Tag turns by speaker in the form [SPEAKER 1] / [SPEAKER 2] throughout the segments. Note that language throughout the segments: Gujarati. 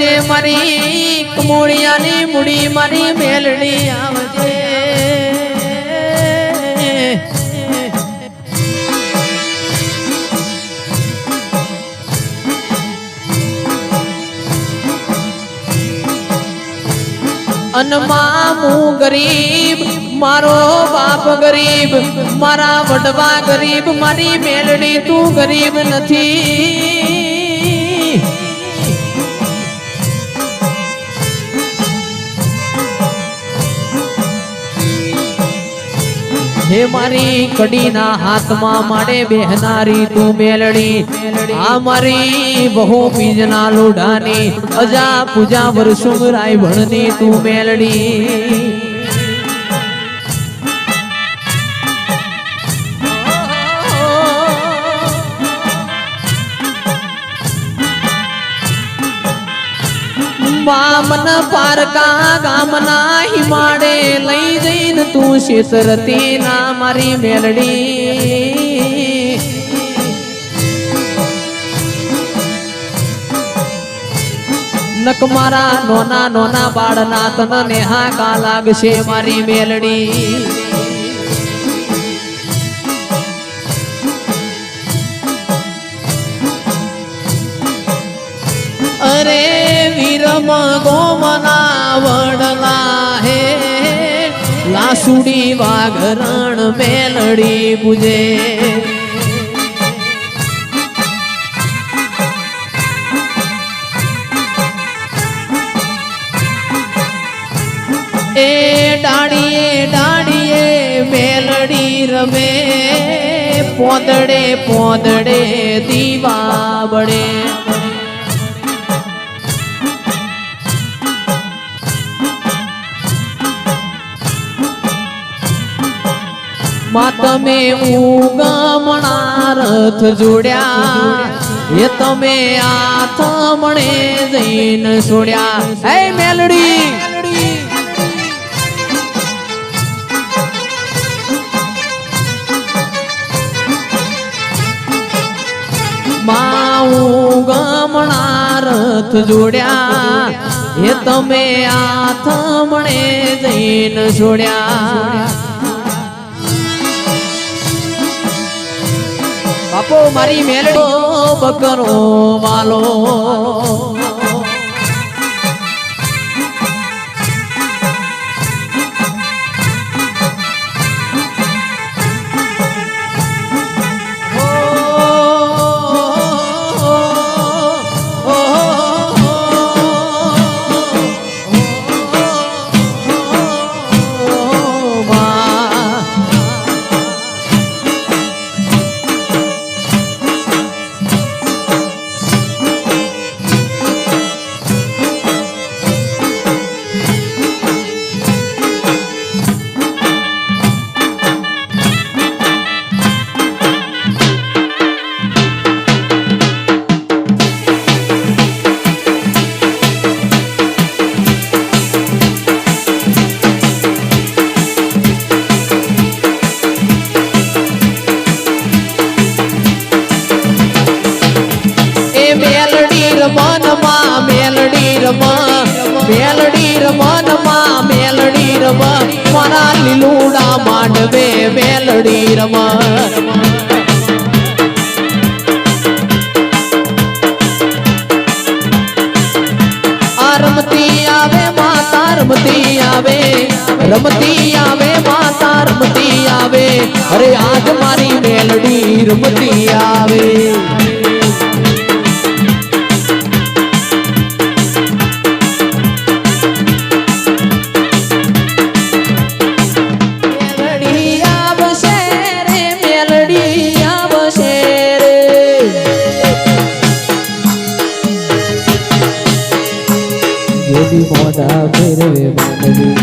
[SPEAKER 1] કેજે મારી કમોળિયાની મૂડી મારી મેલડી આવજે. અનમાં હું ગરીબ, મારો બાપ ગરીબ, મારા વડવા ગરીબ, મારી મેલડી તું ગરીબ નથી. હે મારી કડીના હાથમાં માડે બેહનારી તું મેલડી. આ મારી બહુ બીજના લોઢાની અજા પૂજા વર્ષું રાય ભણની તું મેલડી. મામન પારકા ગામના તું શેતરતી ના મારી મેલડી. નક મારા નોના નોના બાળના તન નેહા કા લાગશે મારી મેલડી. અરે વીરમ ગોમના હે લાસુડી વાઘરણ મેલડી પૂજે. એ ડાળીએ ડાળીએ મેલડી રમે. પોદડે પોદડે દીવા બળે. માં તમે ઉગમણા રથ જોડ્યા. એ તમે આથમણે જઈને છોડ્યા. હે મેલડી! માં ઉગમણા રથ જોડ્યા. એ તમે આથમણે જઈને છોડ્યા. બાપો મારી મેલડી બકરો વાલો રમનમાં મેલડી રમા મેલડી રમનમાં મેલડી રમા મારા લીલુડા માંડવે મેલડી રમા રમતી આવે, માતા રમતી આવે રમતી આવે, માતા રમતી આવે, અરે આજ મારી મેલડી રમતી આવે
[SPEAKER 2] જોડી મોઢા ફેરવે માનવી.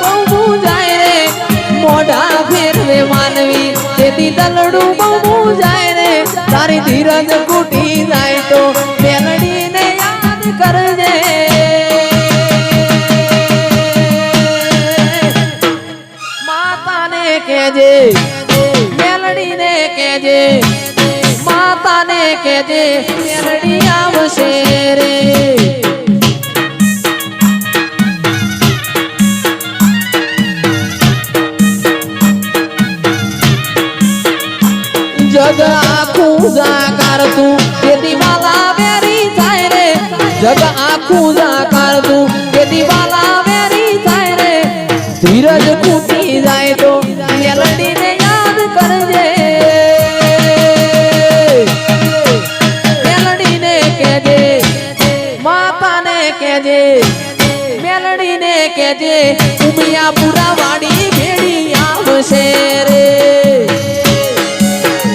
[SPEAKER 1] બહુ બુજાય રે, મોઢા ફેરવે માનવી. તેથી દલડું બહુ બુજાય રે, તારી ધીરજ કૂટી જાય તો મેલડીને યાદ કરજે. માતાને કેજે મેલડીને કેજે માતાને કેજે મેલડી આવશે રે. આખું જાકાર થાય ધીરજ ખૂટી જાય તો મેલડીને યાદ કરજે. મેલડીને કહેજે. માતાને કેજે મેલડીને કેજે ઉમિયાપુરા